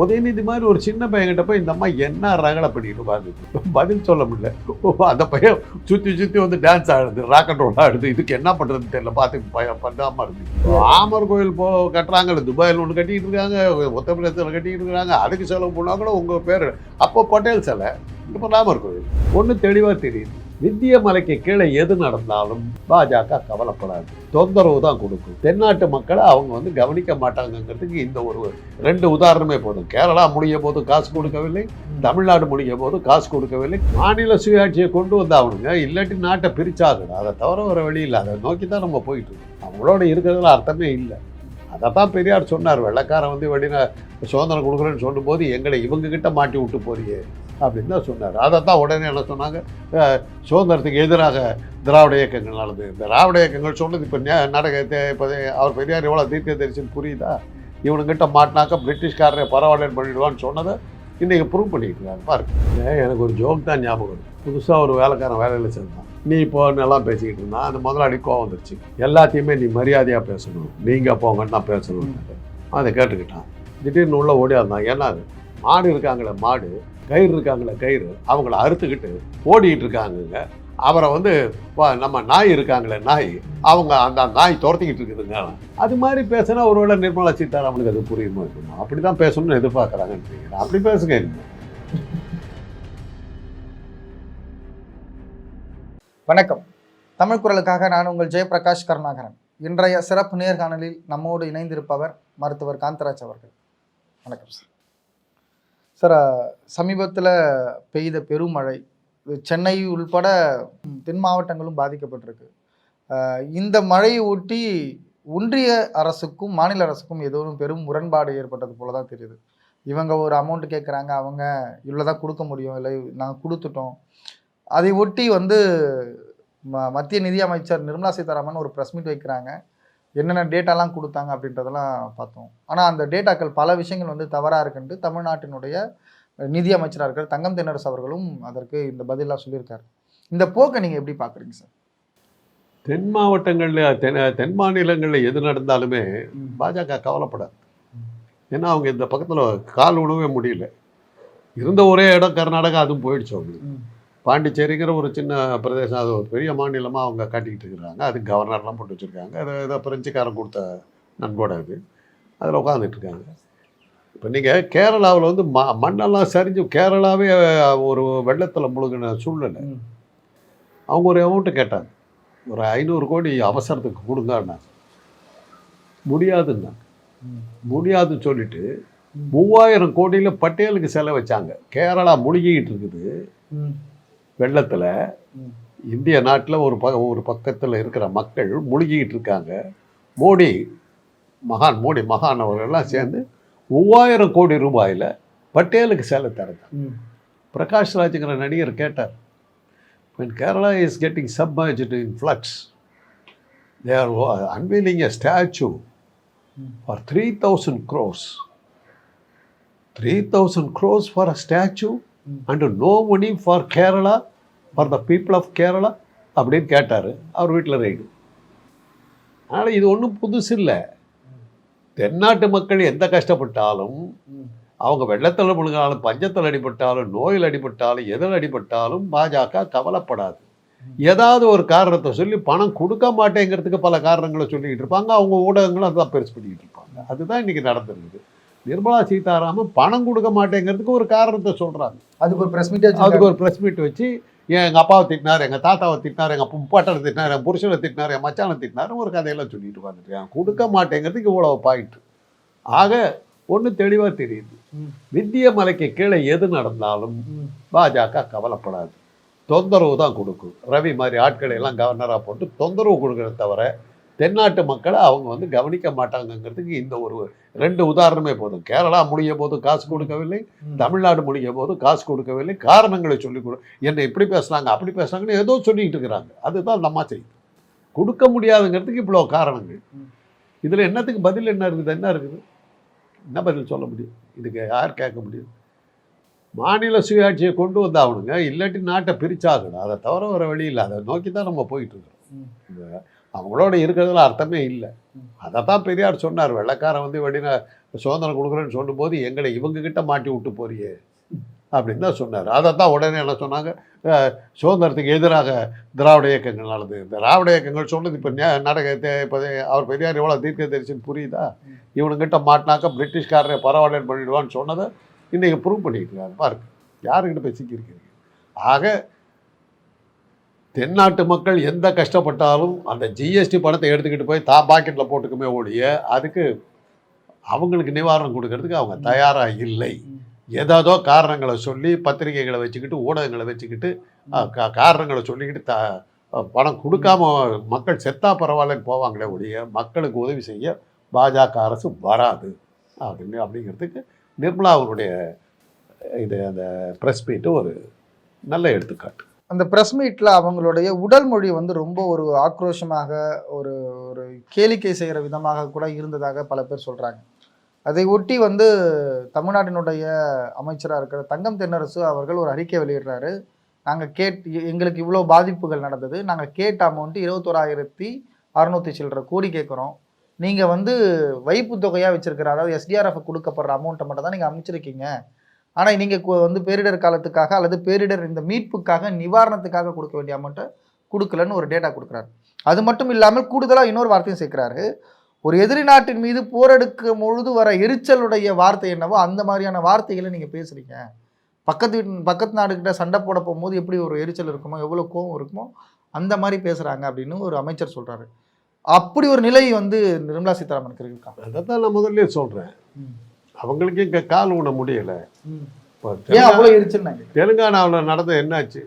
உதயநிதி மாதிரி ஒரு சின்ன பையன்கிட்ட போய் இந்த அம்மா என்ன ரகலை பண்ணிட்டு பாருங்க பதில் சொல்ல முடியல. அந்த பையன் சுற்றி சுற்றி வந்து டான்ஸ் ஆடுது ராக் அண்ட் ரோல் ஆடுது. இதுக்கு என்ன பண்ணுறதுன்னு தெரியல. பார்த்து பயம் பண்ணாமல் இருக்கு. ராமர் கோயில் போ கட்டுறாங்கல்ல. துபாயில் ஒன்று கட்டிக்கிட்டு இருக்காங்க உத்தரப்பிரதேசத்தில் கட்டிக்கிட்டு இருக்காங்க. அதுக்கு செலவு பண்ணால் கூட உங்கள் பேர். அப்போ பட்டேல் சிலை இப்போ ராமர் கோயில். ஒன்று தெளிவாக தெரியுது. விந்திய மலைக்கு கீழே எது நடந்தாலும் பாஜக கவலைப்படாது. தொந்தரவு தான் கொடுக்கும். தென்னாட்டு மக்களை அவங்க வந்து கவனிக்க மாட்டாங்கங்கிறதுக்கு இந்த ஒரு ரெண்டு உதாரணமே போதும். கேரளா முடிய போது காசு கொடுக்கவில்லை. தமிழ்நாடு முடிய போது காசு கொடுக்கவில்லை. மாநில சுயாட்சியை கொண்டு வந்தாகணுங்க இல்லாட்டி நாட்டை பிரிச்சாகணும். அதை தவிர வர வழி இல்லை. அதை நோக்கி தான் நம்ம போயிட்டு இருக்கோம். அவங்களோட இருக்கிறதுல அர்த்தமே இல்லை. அதை தான் பெரியார் சொன்னார். வெள்ளக்காரன் வந்து வெளியில சுதந்திரம் கொடுக்குறேன்னு சொல்லும்போது எங்களை இவங்க கிட்ட மாட்டி விட்டு போறியே அப்படின்னு தான் சொன்னார். அதை தான் உடனே என்ன சொன்னாங்க? சுதந்திரத்துக்கு எதிராக திராவிட இயக்கங்கள் நடந்தது. திராவிட இயக்கங்கள் சொன்னது இப்போ நடக்க இப்போ அவர் பெரியார் எவ்வளோ தீர்க்க தரிசனம் புரியுதா? இவனுங்கிட்ட மாட்டினாக்கா பிரிட்டிஷ்காரரை பரவாயில்லன்னு பண்ணிடுவான்னு சொன்னதை இன்றைக்கி ப்ரூவ் பண்ணிட்டு இருக்காங்க பாருங்க. எனக்கு ஒரு ஜோக் தான் ஞாபகம் புதுசாக ஒரு வேலைக்காரன் வேலையில் சேர்ந்தான். நீ போன்னு எல்லாம் பேசிக்கிட்டு இருந்தான் அந்த முதலாளி கோவம் வந்துருச்சு. எல்லாத்தையுமே நீ மரியாதையாக பேசணும். நீங்கள் போங்கன்னு தான் பேசணும். அதை கேட்டுக்கிட்டான். திடீர்னு உள்ள ஓடியாந்தான் ஏன்னா அது மாடு இருக்காங்களே மாடு கயிறு இருக்காங்களே கயிறு அவங்கள அறுத்துக்கிட்டு ஓடிக்கிட்டு இருக்காங்கங்க. அவரை வந்து நம்ம நாய் இருக்காங்களே நாய் அவங்க அந்த நாய் துரத்திக்கிட்டு இருக்குதுங்க. அது மாதிரி பேசினா ஒருவேளை நிர்மலா சீதாராமனுக்கு அது புரியுமா இருக்குமா அப்படி தான் பேசணும்னு எதிர்பார்க்குறாங்கன்னு அப்படி பேசுங்க வணக்கம். தமிழ் குரலுக்காக நான் உங்கள் ஜெயபிரகாஷ் கருணாகரன். இன்றைய சிறப்பு நேர்காணலில் நம்மோடு இணைந்திருப்பவர் மருத்துவர் காந்தராஜ் அவர்கள். வணக்கம் சார் சார் சமீபத்தில் பெய்த பெருமழை இது சென்னை உள்பட தென் மாவட்டங்களும் பாதிக்கப்பட்டிருக்கு. இந்த மழையை ஒட்டி ஒன்றிய அரசுக்கும் மாநில அரசுக்கும் ஏதோ பெரும் முரண்பாடு ஏற்பட்டது போல தான் தெரியுது. இவங்க ஒரு அமௌண்ட் கேட்குறாங்க அவங்க இவ்வளோ தான் கொடுக்க முடியும் இல்லை நாங்கள் கொடுத்துட்டோம். அதை ஒட்டி வந்து ம மத்திய நிதி அமைச்சர் நிர்மலா சீதாராமன் ஒரு ப்ரெஸ் மீட் வைக்கிறாங்க. என்னென்ன டேட்டாலாம் கொடுத்தாங்க அப்படின்றதெல்லாம் பார்த்தோம். ஆனால் அந்த டேட்டாக்கள் பல விஷயங்கள் வந்து தவறாக இருக்குன்ட்டு தமிழ்நாட்டினுடைய நிதி அமைச்சராக இருக்கிற தங்கம் தென்னரசு அவர்களும் அதற்கு இந்த பதிலாக சொல்லியிருக்காரு. இந்த போக்கை நீங்கள் எப்படி பார்க்குறீங்க சார்? தென் மாவட்டங்களில் தென் தென் மாநிலங்களில் எது நடந்தாலுமே பாஜக கவலைப்படாது. ஏன்னா அவங்க இந்த பக்கத்தில் கால் விடவே முடியல. இருந்த ஒரே இடம் கர்நாடகா அதுவும் போயிடுச்சு அவங்களுக்கு. பாண்டிச்சேரிங்கிற ஒரு சின்ன பிரதேசம் அது ஒரு பெரிய மாநிலமாக அவங்க காட்டிக்கிட்டு இருக்கிறாங்க. அது கவர்னர்லாம் போட்டு வச்சுருக்காங்க. அது ஏதோ பிரெஞ்சுக்காரன் கொடுத்த நன்கொடை அது அதில் உட்காந்துட்டு இருக்காங்க. இப்போ நீங்கள் கேரளாவில் வந்து ம மண்ணெல்லாம் சரிஞ்சு கேரளாவே ஒரு வெள்ளத்தில் முழுகின சூழ்நிலை. அவங்க ஒரு அமௌண்ட்டு கேட்டாங்க. ஒரு ஐநூறு கோடி அவசரத்துக்கு கொடுங்கன்னா முடியாதுன்னா முடியாதுன்னு சொல்லிட்டு மூவாயிரம் கோடியில் பட்டேலுக்கு செலவு வச்சாங்க. கேரளா முழுகிக்கிட்டு இருக்குது. வெள்ளத்தில் இந்திய நாட்டில் ஒரு ப ஒரு பக்கத்தில் இருக்கிற மக்கள் முழுகிக்கிட்டு இருக்காங்க. மோடி மகான் மோடி மகான் அவர்கள்லாம் சேர்ந்து மூவாயிரம் கோடி ரூபாயில் பட்டேலுக்கு சேலை தரங்க பிரகாஷ் ராஜுங்கிற நடிகர் கேட்டார் when Kerala is getting submerged in floods, they are uh, unveiling a statue for 3,000 crores. 3,000 crores for a statue? And no money for Kerala for the people of Kerala அப்படின்னு கேட்டார். அவர் வீட்டில் ரைடு அதனால் இது ஒன்றும் புதுசு இல்லை. தென்னாட்டு மக்கள் எந்த கஷ்டப்பட்டாலும் அவங்க வெள்ளத்தில் முழுகினாலும் பஞ்சத்தில் அடிபட்டாலும் நோயில் அடிபட்டாலும் எதில் அடிபட்டாலும் பாஜக கவலைப்படாது. ஏதாவது ஒரு காரணத்தை சொல்லி பணம் கொடுக்க மாட்டேங்கிறதுக்கு பல காரணங்களை சொல்லிக்கிட்டு இருப்பாங்க. அவங்க ஊடகங்களும் அதான் பெருசு பண்ணிக்கிட்டு இருப்பாங்க. அதுதான் இன்றைக்கி நடந்திருக்குது. நிர்மலா சீதாராமன் பணம் கொடுக்க மாட்டேங்கிறதுக்கு ஒரு காரணத்தை சொல்கிறாங்க அதுக்கு ஒரு ப்ரெஸ் மீட் அதுக்கு ஒரு ப்ரெஸ் மீட் வச்சு ஏன் எங்கள் அப்பாவை திட்டினார் எங்கள் தாத்தாவை திட்டினார் எங்கள் முப்பாட்டனை திட்டினார் என் புருஷனை திட்டினார் என் மச்சானை திட்டினார் ஒரு கதையெல்லாம் சொல்லிட்டு உட்காந்துருக்காங்க கொடுக்க மாட்டேங்கிறதுக்கு இவ்வளோ பாயிண்ட் ஆக ஒன்று தெளிவாக தெரியுது. விந்திய மலைக்கு கீழே எது நடந்தாலும் பாஜக கவலைப்படாது. தொந்தரவு தான் கொடுக்கும். ரவி மாதிரி ஆட்களை எல்லாம் கவர்னராக போட்டு தொந்தரவு கொடுக்கறத தவிர தென்னாட்டு மக்களை அவங்க வந்து கவனிக்க மாட்டாங்கங்கிறதுக்கு இந்த ஒரு ரெண்டு உதாரணமே போதும். கேரளா முடிய போது காசு கொடுக்கவில்லை தமிழ்நாடு முடிய போது காசு கொடுக்கவில்லை காரணங்களை சொல்லி கொடு என்ன இப்படி பேசுனாங்க அப்படி பேசுனாங்கன்னு ஏதோ சொல்லிக்கிட்டு இருக்கிறாங்க. அதுதான் நம்ம செய்யுது கொடுக்க முடியாதுங்கிறதுக்கு இவ்வளோ காரணங்கள். இதில் என்னத்துக்கு பதில் என்ன இருக்குது என்ன இருக்குது? என்ன பதில் சொல்ல முடியும்? இதுக்கு யார் கேட்க முடியும்? மாநில சுயாட்சியை கொண்டு வந்தாகணுங்க இல்லாட்டி நாட்டை பிரிச்சாகணும். அதை தவிர வர வழி இல்லை. அதை நோக்கி தான் நம்ம போயிட்டு இருக்கிறோம். இந்த அவங்களோட இருக்கிறதுல அர்த்தமே இல்லை. அதை தான் பெரியார் சொன்னார் வெள்ளக்காரன் வந்து வெளியில சுதந்திரம் கொடுக்குறேன்னு சொல்லும்போது எங்களை இவங்கக்கிட்ட மாட்டி விட்டு போறியே. அப்படின்னு தான் சொன்னார். அதை தான் உடனே என்ன சொன்னாங்க சுதந்திரத்துக்கு எதிராக திராவிட இயக்கங்கள் நடந்தது. திராவிட இயக்கங்கள் சொன்னது இப்போ நடக்க இப்போ அவர் பெரியார் எவ்வளோ தீர்க்க தரிசனம் புரியுதா? இவனுங்கிட்ட மாட்டினாக்கா பிரிட்டிஷ்காரரை பரவாயில்லன்னு பண்ணிடுவான்னு சொன்னதை இன்றைக்கி ப்ரூவ் பண்ணிக்கிட்டு இருக்காரு. பாருங்க யாருக்கிட்ட போய் சிக்கியிருக்கீங்க ஆக தென்னாட்டு மக்கள் எந்த கஷ்டப்பட்டாலும் அந்த ஜிஎஸ்டி பணத்தை எடுத்துக்கிட்டு போய் தா பாக்கெட்டில் போட்டுக்குமே ஒழிய அதுக்கு அவங்களுக்கு நிவாரணம் கொடுக்கறதுக்கு அவங்க தயாராக இல்லை. ஏதாதோ காரணங்களை சொல்லி பத்திரிகைகளை வச்சுக்கிட்டு ஊடகங்களை வச்சுக்கிட்டு காரணங்களை சொல்லிக்கிட்டு த பணம் கொடுக்காம மக்கள் செத்தா பரவாயில்லன்னு போவாங்களே ஒழிய மக்களுக்கு உதவி செய்ய பாஜக அரசு வராது. அப்படின்னு அப்படிங்கிறதுக்கு நிர்மலா அவருடைய இது அந்த ப்ரெஸ் மீட்டு ஒரு நல்ல எடுத்துக்காட்டு. அந்த ப்ரெஸ் மீட்டில் அவங்களுடைய உடல் மொழி வந்து ரொம்ப ஒரு ஆக்ரோஷமாக ஒரு ஒரு கேளிக்கை செய்கிற விதமாக கூட இருந்ததாக பல பேர் சொல்கிறாங்க அதை ஒட்டி வந்து தமிழ்நாட்டினுடைய அமைச்சராக இருக்கிற தங்கம் தென்னரசு அவர்கள் ஒரு அறிக்கை வெளியிடுறாரு. நாங்கள் கேட் எங்களுக்கு இவ்வளோ பாதிப்புகள் நடந்தது. நாங்கள் கேட்ட அமௌண்ட்டு இருபத்தோராயிரத்தி அறநூற்றி சில்லற கோடி கேட்குறோம். நீங்கள் வந்து வைப்பு தொகையாக வச்சுருக்கிற அதாவது எஸ்டிஆர்எஃப் கொடுக்கப்படுற அமௌண்ட்டை மட்டும் தான் நீங்கள் அமைச்சிருக்கீங்க. ஆனால் நீங்கள் வந்து பேரிடர் காலத்துக்காக அல்லது பேரிடர் இந்த மீட்புக்காக நிவாரணத்துக்காக கொடுக்க வேண்டிய அமௌண்ட்டை கொடுக்கலன்னு ஒரு டேட்டா கொடுக்குறாரு. அது மட்டும் இல்லாமல் கூடுதலாக இன்னொரு வார்த்தையும் சேர்க்குறாரு. ஒரு எதிரி நாட்டின் மீது போரெடுக்கும் பொழுது வர எரிச்சலுடைய வார்த்தை என்னவோ அந்த மாதிரியான வார்த்தைகளை நீங்கள் பேசுகிறீங்க பக்கத்து வீட்டு பக்கத்து நாடுகிட்ட சண்டை போட போகும்போது எப்படி ஒரு எரிச்சல் இருக்குமோ எவ்வளோ கோவம் இருக்குமோ அந்த மாதிரி பேசுகிறாங்க அப்படின்னு ஒரு அமைச்சர் சொல்கிறாரு அப்படி ஒரு நிலை வந்து நிர்மலா சீதாராமனுக்கு இருக்கா? அதை தான் நான் முதல்ல சொல்கிறேன் அவங்களுக்கு இங்கே கால் ஊன முடியலை. தெலுங்கானாவில் நடந்தது என்னாச்சு?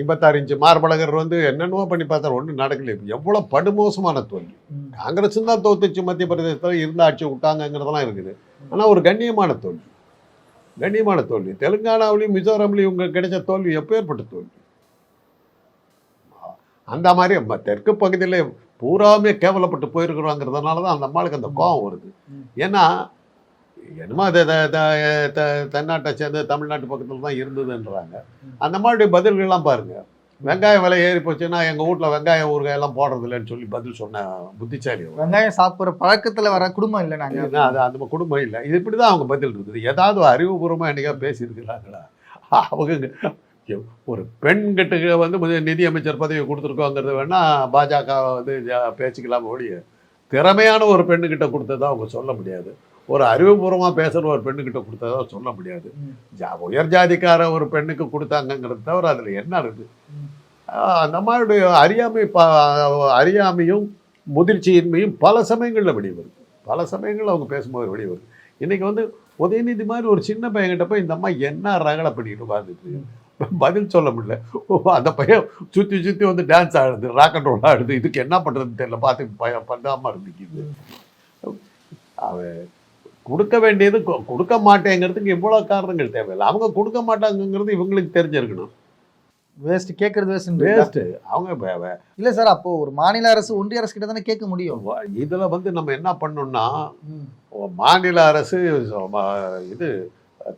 ஐம்பத்தாறு இன்ச்சு மார்பழகர் வந்து என்னென்னவோ பண்ணி பார்த்தா ஒன்றும் நடக்கல. எவ்வளோ படுமோசமான தோல்வி. காங்கிரஸ் தான் தோத்துச்சு மத்திய பிரதேசத்தில் இருந்த ஆட்சி விட்டாங்கங்கிறதெல்லாம் இருக்குது. ஆனால் ஒரு கண்ணியமான தோல்வி. கண்ணியமான தோல்வி. தெலுங்கானாவிலையும் மிசோரம்லையும் இவங்க கிடைச்ச தோல்வி எப்போ ஏற்பட்ட தோல்வி? அந்த மாதிரி தெற்கு பகுதியில் பூராமே கேவலப்பட்டு போயிருக்கிறோங்கிறதுனால தான் அந்த அம்மாளுக்கு அந்த கோபம் வருது. ஏன்னா என்னமோ அது தென்னாட்டை சேர்ந்து தமிழ்நாட்டு பக்கத்தில் தான் இருந்ததுன்றாங்க. அந்த மாதிரி பதில்கள்லாம் பாருங்க. வெங்காயம் விலை ஏறி போச்சுன்னா எங்கள் வீட்டில் வெங்காயம் ஊறுகாய் எல்லாம் போடுறது இல்லைன்னு சொல்லி பதில் சொன்ன புத்திசாலி. வெங்காயம் சாப்பிட்ற பழக்கத்துல வர குடும்பம் இல்லை நாங்க. ஏன்னா அது அந்த குடும்பம் இல்லை. இது இப்படி தான் அவங்க பதில் இருக்குது ஏதாவது அறிவுபூர்வமாக என்னைக்கா பேசியிருக்கிறாங்களா? அவங்க ஒரு பெண்கிட்ட வந்து முதல் நிதி அமைச்சர் பதவி கொடுத்துருக்கோங்கிறது வேணா பாஜக வந்து பேசிக்கலாம் ஒழிய திறமையான ஒரு பெண்ணுக்கிட்ட கொடுத்ததா அவங்க சொல்ல முடியாது. ஒரு அறிவுபூர்வமாக பேசுகிற ஒரு பெண்ணுக்கிட்ட கொடுத்ததா சொல்ல முடியாது. ஜா உயர் ஜாதிக்கார ஒரு பெண்ணுக்கு கொடுத்தாங்கங்கிறது தவிர அதில் என்ன இருக்குது அந்த மாதிரிடைய அறியாமை ப அறியாமையும் முதிர்ச்சியின்மையும் பல சமயங்களில் வெளியே வருது பல சமயங்களில் அவங்க பேசும்போது வெளியே வருது இன்னைக்கு வந்து உதயநிதி மாதிரி ஒரு சின்ன பையன்கிட்ட போய் இந்த அம்மா என்ன ரகலை பண்ணிட்டு உட்காந்துட்டு பதில் சொல்ல முடியல. ஓ, அந்த பையன் சுற்றி சுற்றி வந்து டான்ஸ் ஆடுது ராக் அண்ட் ரோல் ஆடுது. இதுக்கு என்ன பண்ணுறதுன்னு தெரியல. பார்த்து பையன் பண்ணாமல் இருந்துக்குது அவன் கொடுக்க வேண்டியது கொடுக்க மாட்டேங்கிறதுக்கு இவ்வளோ காரணங்கள் தேவையில்லை. அவங்க கொடுக்க மாட்டாங்கங்கிறது இவங்களுக்கு தெரிஞ்சிருக்கணும். வேஸ்ட் கேட்கறது வேஸ்ட் வேஸ்ட்டு அவங்க இல்ல சார் அப்போ ஒரு மாநில அரசு ஒன்றிய அரசு கிட்ட தானே கேட்க முடியும்? இதுல வந்து நம்ம என்ன பண்ணோம்னா மாநில அரசு இது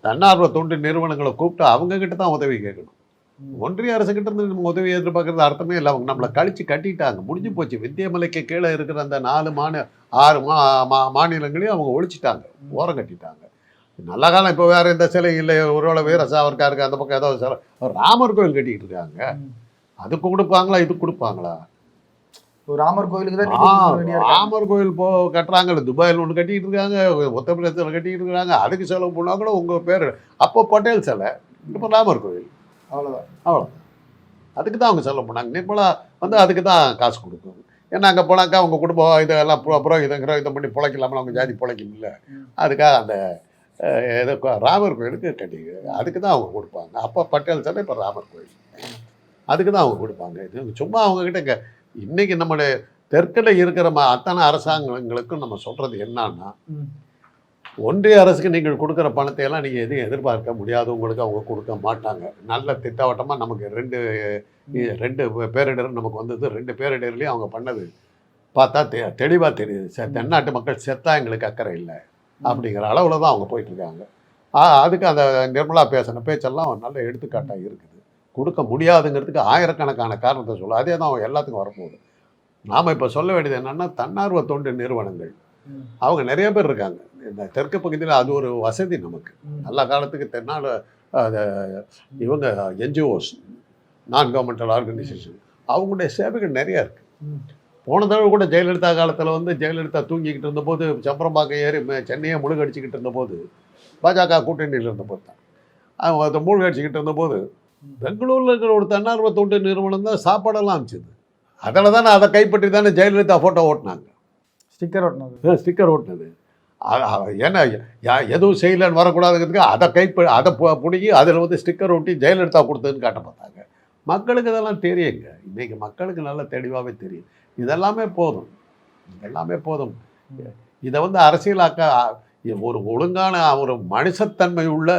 தன்னார்வ தொண்டு நிறுவனங்களை கூப்பிட்டு அவங்க கிட்ட தான் உதவி கேட்கணும். ஒன்றிய அரசு கிட்ட இருந்து நம்ம உதவி எதிர்பார்க்கறது அர்த்தமே இல்லை. அவங்க நம்மளை கழிச்சு கட்டிட்டாங்க. முடிஞ்சு போச்சு. வித்தியமலைக்கு கீழே இருக்கிற அந்த நாலு மாநில ஆறு மா மா- மாநிலங்களையும் அவங்க ஒழிச்சிட்டாங்க. ஓரம் கட்டிட்டாங்க. நல்ல காலம். இப்போ வேற எந்த சிலை இல்லை. ஒருவேளை வீர சாவர்காருக்கு அந்த பக்கம் ஏதோ சிலை. ராமர் கோயில் கட்டிக்கிட்டு இருக்காங்க. அதுக்கு கொடுப்பாங்களா? இது கொடுப்பாங்களா? ராமர் கோயிலுக்கு தான். ராமர் கோயில் போ கட்டுறாங்கல்ல துபாயில் ஒன்று கட்டிட்டு இருக்காங்க உத்தரப்பிரதேசத்தில் கட்டிட்டு இருக்காங்க அதுக்கு செலவு பண்ணா கூட உங்கள் பேர் அப்போ பட்டேல் சிலை இப்போ ராமர் கோயில். அவ்வளவுதான். அவ்வளோ அதுக்கு தான் அவங்க செலவு பண்ணாங்க. நிர்மலா வந்து அதுக்கு தான் காசு கொடுக்கும். ஏன்னா அங்கே போனாக்கா அவங்க குடும்பம் இதெல்லாம் புரோ புரோகிதம் கிரோகிதம் பண்ணி பிழைக்கலாமல் அவங்க ஜாதி பிழைக்கும் இல்லை. அதுக்காக அந்த ஏதோ ராமர் கோயிலுக்கு கட்டி அதுக்கு தான் அவங்க கொடுப்பாங்க. அப்போ பட்டேல் சிலை இப்போ ராமர் கோயில். அதுக்கு தான் அவங்க கொடுப்பாங்க. இது சும்மா அவங்கக்கிட்ட இங்கே இன்னைக்கு நம்மளுடைய தெற்கில் இருக்கிற ம அத்தனை அரசாங்கங்களுக்கும் நம்ம சொல்கிறது என்னன்னா. ஒன்றிய அரசுக்கு நீங்கள் கொடுக்குற பணத்தை எல்லாம் நீங்கள் எதையும் எதிர்பார்க்க முடியாது. உங்களுக்கு அவங்க கொடுக்க மாட்டாங்க. நல்ல திட்டவட்டமாக நமக்கு ரெண்டு ரெண்டு பேரிடர் நமக்கு வந்தது. ரெண்டு பேரிடர்லையும் அவங்க பண்ணது. பார்த்தா தெ தெளிவாக தெரியுது. செ தென்னாட்டு மக்கள் செத்தா எங்களுக்கு அக்கறை இல்லை. அப்படிங்கிற அளவில் தான் அவங்க போயிட்டுருக்காங்க அதுக்கு அந்த நிர்மலா பேசின பேச்செல்லாம் நல்ல எடுத்துக்காட்டாக இருக்குது கொடுக்க முடியாதுங்கிறதுக்கு ஆயிரக்கணக்கான காரணத்தை சொல்ல அதே தான் எல்லாத்துக்கும் வரப்போகுது. நாம் இப்போ சொல்ல வேண்டியது என்னென்னா தன்னார்வ தொண்டு நிறுவனங்கள். அவங்க நிறைய பேர் இருக்காங்க. இந்த தெற்கு பகுதியில் அது ஒரு வசதி நமக்கு. நல்ல காலத்துக்கு தென்னாடு இவங்க என்ஜிஓஸ் நான் கவர்மெண்டல் ஆர்கனைசேஷன் அவங்களுடைய சேவைகள் நிறைய இருக்கு. போன தடவை கூட ஜெயலலிதா காலத்தில் வந்து ஜெயலலிதா தூங்கிக்கிட்டு இருந்தபோது சம்பரம்பாக்கம் ஏறி சென்னையை முழுகடிச்சிக்கிட்டு இருந்தபோது பாஜக கூட்டணியில் இருந்தபோது தான். அவங்க அதை மூழ்கடிச்சிக்கிட்டு இருந்தபோது பெங்களூரில் இருக்கிற ஒரு தன்னார்வ தொண்டு நிறுவனம் தான் சாப்பாடெல்லாம் அமைச்சது அதில் தானே அதை கைப்பற்றி தானே ஜெயலலிதா ஃபோட்டோ ஓட்டினாங்க. ஸ்டிக்கர் ஒட்டினது ஸ்டிக்கர் ஓட்டினது. ஏன்னா எதுவும் செய்யலைன்னு வரக்கூடாதுங்கிறதுக்கு அதை கைப்ப அதை பிடுங்கி அதில் வந்து ஸ்டிக்கர் ஒட்டி ஜெயலலிதா கொடுத்ததுன்னு காட்ட பார்த்தாங்க மக்களுக்கு இதெல்லாம் தெரியுங்க. இன்னைக்கு மக்களுக்கு நல்லா தெளிவாகவே தெரியும் இதெல்லாமே போதும். இதெல்லாமே போதும். இதை வந்து அரசியலாக்க ஒரு ஒழுங்கான ஒரு மனுஷத்தன்மை உள்ள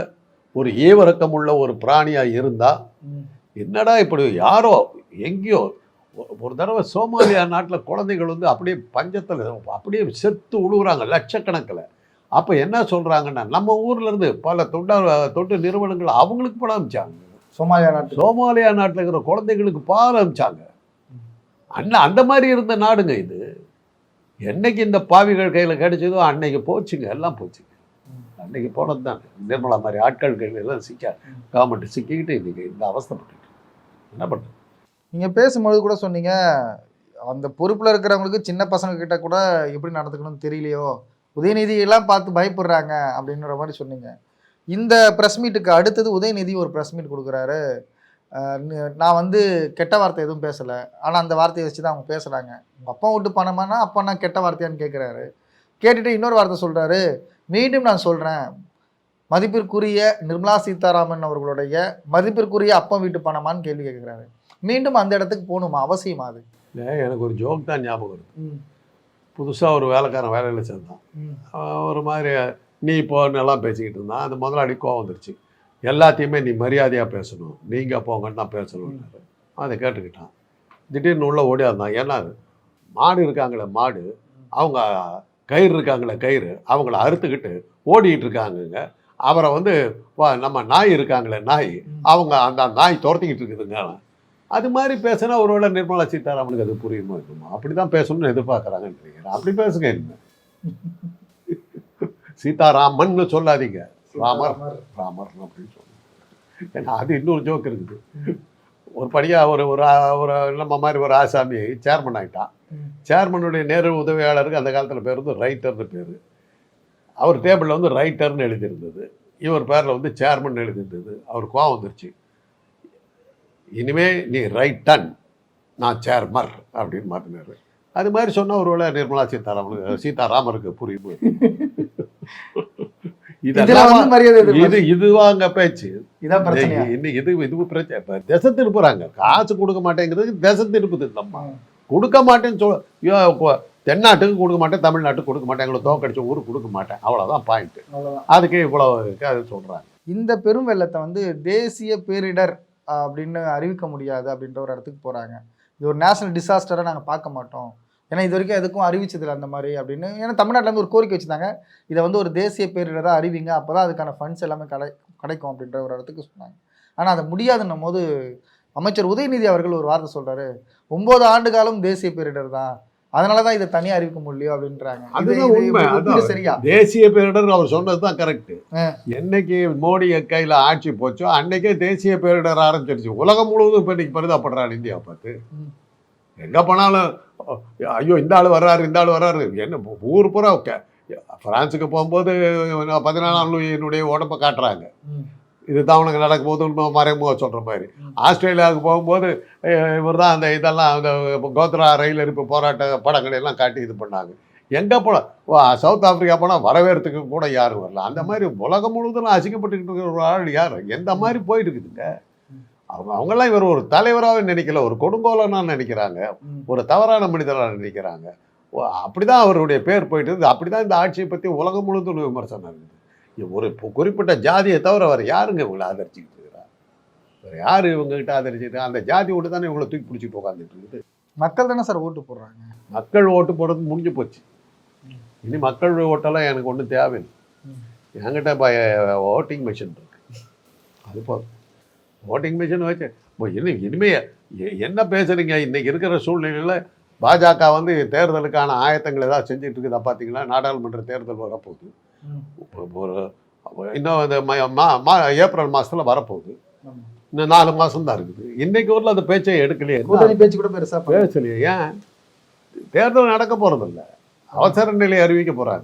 ஒரு ஈவரக்கம் உள்ள ஒரு பிராணியாக இருந்தால் என்னடா இப்படி யாரோ எங்கேயோ ஒரு தடவை சோமாலியா நாட்டில் குழந்தைகள் வந்து அப்படியே பஞ்சத்தில் அப்படியே செத்து உழுகுறாங்க லட்சக்கணக்கில். அப்போ என்ன சொல்கிறாங்கன்னா நம்ம ஊர்ல இருந்து பல தொண்டா தொண்டு நிறுவனங்கள் அவங்களுக்கு பணம் அமிச்சாங்க சோமாலியா நாட்டு சோமாலியா நாட்டில் இருக்கிற குழந்தைகளுக்கு பால் அமிச்சாங்க அண்ணா அந்த மாதிரி இருந்த நாடுங்க இது. என்னைக்கு இந்த பாவிகள் கையில் கிடைச்சதோ அன்னைக்கு போச்சுங்க எல்லாம் போச்சுங்க. அன்றைக்கி போனது தான் நிர்மலா மாதிரி ஆட்கள் கையிலெல்லாம் சிக்க கவர்மெண்ட் சிக்கிக்கிட்டு இன்றைக்கி இந்த அவஸ்தப்பட்டு என்ன பண்ணுறது நீங்கள் பேசும்பொழுது கூட சொன்னீங்க அந்த பொறுப்பில் இருக்கிறவங்களுக்கு சின்ன பசங்க கிட்ட கூட எப்படி நடந்துக்கணும்னு தெரியலையோ உதயநிதியெல்லாம் பார்த்து பயப்படுறாங்க அப்படின்ற மாதிரி சொன்னீங்க. இந்த ப்ரெஸ் மீட்டுக்கு அடுத்தது உதயநிதி ஒரு ப்ரெஸ் மீட் கொடுக்குறாரு. நான் வந்து கெட்ட வார்த்தை எதுவும் பேசலை. ஆனால் அந்த வார்த்தையை வச்சு தான் அவங்க பேசுகிறாங்க உங்கள் அப்பா விட்டு பணமானா அப்பா நான் கெட்ட வார்த்தையான்னு கேட்குறாரு கேட்டுட்டு இன்னொரு வார்த்தை சொல்கிறாரு மீண்டும் நான் சொல்கிறேன் மதிப்பிற்குரிய நிர்மலா சீதாராமன் அவர்களுடைய மதிப்பிற்குரிய அப்பா வீட்டு பணமான்னு கேள்வி கேட்குறாரு. மீண்டும் அந்த இடத்துக்கு போகணுமா? அவசியமா அது. இல்லை எனக்கு ஒரு ஜோக் தான் ஞாபகம் வருது. புதுசாக ஒரு வேலைக்காரன் வேலையில் சேர்ந்தான். ஒரு மாதிரி நீ போன்னு எல்லாம் பேசிக்கிட்டு இருந்தான். அந்த முதலாளி கோவம் வந்துருச்சு. எல்லாத்தையுமே நீ மரியாதையாக பேசணும். நீங்கள் போங்கன்னு தான் பேசணும்னாரு. அதை கேட்டுக்கிட்டான். திடீர்னு உள்ள ஓடியாந்தான். ஏன்னா மாடு இருக்காங்களே மாடு. அவங்க கயிறு இருக்காங்களே கயிறு. அவங்கள அறுத்துக்கிட்டு ஓடிக்கிட்டு இருக்காங்கங்க. அவரை வந்து வா நம்ம நாய் இருக்காங்களே நாய். அவங்க அந்த நாய் துரத்திக்கிட்டு இருக்குதுங்க அது மாதிரி பேசினா ஒருவேளை நிர்மலா சீதாராமனுக்கு அது புரியுமோ இருக்குமா அப்படி தான் பேசணும்னு எதிர்பார்க்குறாங்கன்றீங்க அப்படி பேசுங்க என்ன? சீதாராமன்னு சொல்லாதீங்க. ராமர் ராமர் அப்படின்னு சொல்லுங்க ஏன்னா அது இன்னொரு ஜோக் இருக்குது. ஒரு படியாக ஒரு ஒரு நம்ம மாதிரி ஒரு ஆசாமி சேர்மன் ஆகிட்டான் சேர்மனுடைய நேரு உதவியாளருக்கு அந்த காலத்தில் பேர் வந்து ரைட்டர்னு பேர். அவர் டேபிளில் வந்து ரைட்டர்னு எழுதியிருந்தது. இவர் பேரில் வந்து சேர்மன் எழுதியிருந்தது. அவர் கோவம் வந்துருச்சு. இனிமே நீ ரைட்டன் நான் சேர்மர் அப்படின்னு மாற்றினார் அது மாதிரி சொன்ன ஒருவேளை நிர்மலா சீதாராமனுக்கு சீதாராமருக்கு மரியாதை இது இதுவாங்க பேச்சு. இன்னும் இது இது பிரச்சனை திசை திருப்புறாங்க. காசு கொடுக்க மாட்டேங்கிறது திசை திருப்புது. கொடுக்க மாட்டேன்னு சொல் இப்போ தென்னாட்டுக்கு கொடுக்க மாட்டேன் தமிழ்நாட்டுக்கு கொடுக்க மாட்டேன் எங்களை தோக்கடிச்ச ஊருக்கு கொடுக்க மாட்டேன் அவ்வளோதான் பாயிண்ட்டு அதுக்கு இவ்வளோ அது சொல்கிறாங்க இந்த பெரும் வெள்ளத்தை வந்து தேசிய பேரிடர் அப்படின்னு அறிவிக்க முடியாது அப்படின்ற ஒரு இடத்துக்கு போகிறாங்க இது ஒரு நேஷனல் டிசாஸ்டராக நாங்கள் பார்க்க மாட்டோம். ஏன்னா இது வரைக்கும் எதுக்கும் அறிவிச்சதில்ல அந்த மாதிரி அப்படின்னு. ஏன்னா தமிழ்நாட்டில் ஒரு கோரிக்கை வச்சிருந்தாங்க. இதை வந்து ஒரு தேசிய பேரிடராக அறிவிங்க அப்பதான் அதுக்கான ஃபண்ட்ஸ் எல்லாமே கிடை கிடைக்கும் அப்படின்ற ஒரு இடத்துக்கு சொன்னாங்க. ஆனால் அதை முடியாதுன்னும் போது அமைச்சர் உதயநிதி அவர்கள் ஒரு வார்த்தை சொல்றாரு ஒன்பது ஆண்டு காலம் தேசிய பேரிடர் தான். அதனாலதான் இதை தனியா அறிவிக்க முடியலையோ? அப்படின்றாங்க. அதுதான் உண்மை. சரியா? தேசிய பேரிடர் அவர் சொன்னது தான் கரெக்டு. என்னைக்கு மோடி கையில் ஆட்சி போச்சோ அன்னைக்கே தேசிய பேரிடர் ஆரம்பிச்சிருச்சு. உலகம் முழுவதும் இப்போ இன்னைக்கு பரிதாப்படுறான் இந்தியா பார்த்து. எங்கே போனாலும் ஐயோ இந்த ஆள் வர்றாரு இந்த ஆள் வர்றாரு. என்ன ஊர் பூரா ஓகே பிரான்ஸுக்கு போகும்போது பதினாலாம் லூயினுடைய உடம்பை காட்டுறாங்க. இதுதான் உனக்கு நடக்கும் போது மறைமுக சொல்கிற மாதிரி. ஆஸ்திரேலியாவுக்கு போகும்போது இவர் தான் அந்த இதெல்லாம் அந்த கோத்ரா ரயில் இருப்பு போராட்ட படங்களை எல்லாம் காட்டி இது பண்ணாங்க. எங்கே போனால் சவுத் ஆப்பிரிக்கா போனால் வரவேறதுக்கு கூட யாரும் வரல. அந்த மாதிரி உலகம் முழுவதும் அசிங்கப்பட்டுக்கிட்டு இருக்கிற ஒரு ஆள் யார்? எந்த மாதிரி போயிட்டு இருக்குதுங்க அவங்க அவங்கெல்லாம் இவர் ஒரு தலைவராகவே நினைக்கல ஒரு கொடுங்கோலனா நினைக்கிறாங்க. ஒரு தவறான மனிதராக நினைக்கிறாங்க. ஓ, அப்படிதான் அவருடைய பேர் போயிட்டு இருக்குது. அப்படிதான் இந்த ஆட்சியை பற்றி உலகம் முழுவதும் விமர்சனம் இருக்குது. ஒரு குறிப்பிட்ட ஜாதியை தவிர வேறு யாருங்க இவங்களை ஆதரிச்சுக்கிட்டு இருக்கிறா வேறு யார் இவங்ககிட்ட ஆதரிச்சுட்டு அந்த ஜாதி ஓட்டு தானே இவங்களை தூக்கி பிடிச்சிட்டு உட்காந்துட்டு இருக்குது? மக்கள் தானே சார் ஓட்டு போடுறாங்க? மக்கள் ஓட்டு போடுறது முடிஞ்சு போச்சு. இனி மக்கள் ஓட்டெல்லாம் எனக்கு ஒன்றும் தேவையில்லை. என்கிட்ட ஓட்டிங் மிஷின் இருக்கு. அது போதும். ஓட்டிங் மிஷின் வச்சு இன்னும் இனிமே என்ன பேசுறீங்க? இன்னைக்கு இருக்கிற சூழ்நிலையில் பாஜக வந்து தேர்தலுக்கான ஆயத்தங்கள் ஏதாவது செஞ்சுட்டு இருக்குதா. பார்த்தீங்களா நாடாளுமன்ற தேர்தல் வரப்போகுது. ஒரு இன்னும் இந்த ம- மா- ஏப்ரல் மாதத்தில் வரப்போகுது. இன்னும் நாலு மாதம் தான் இருக்குது. இன்னைக்கு ஊரில் அந்த பேச்சை எடுக்கலையே. பேச்சு கூட பெருசா பண்ணல. பேசலையே ஏன்? தேர்தல் நடக்க போறதில்ல. அவசர நிலை அறிவிக்க போறாங்க.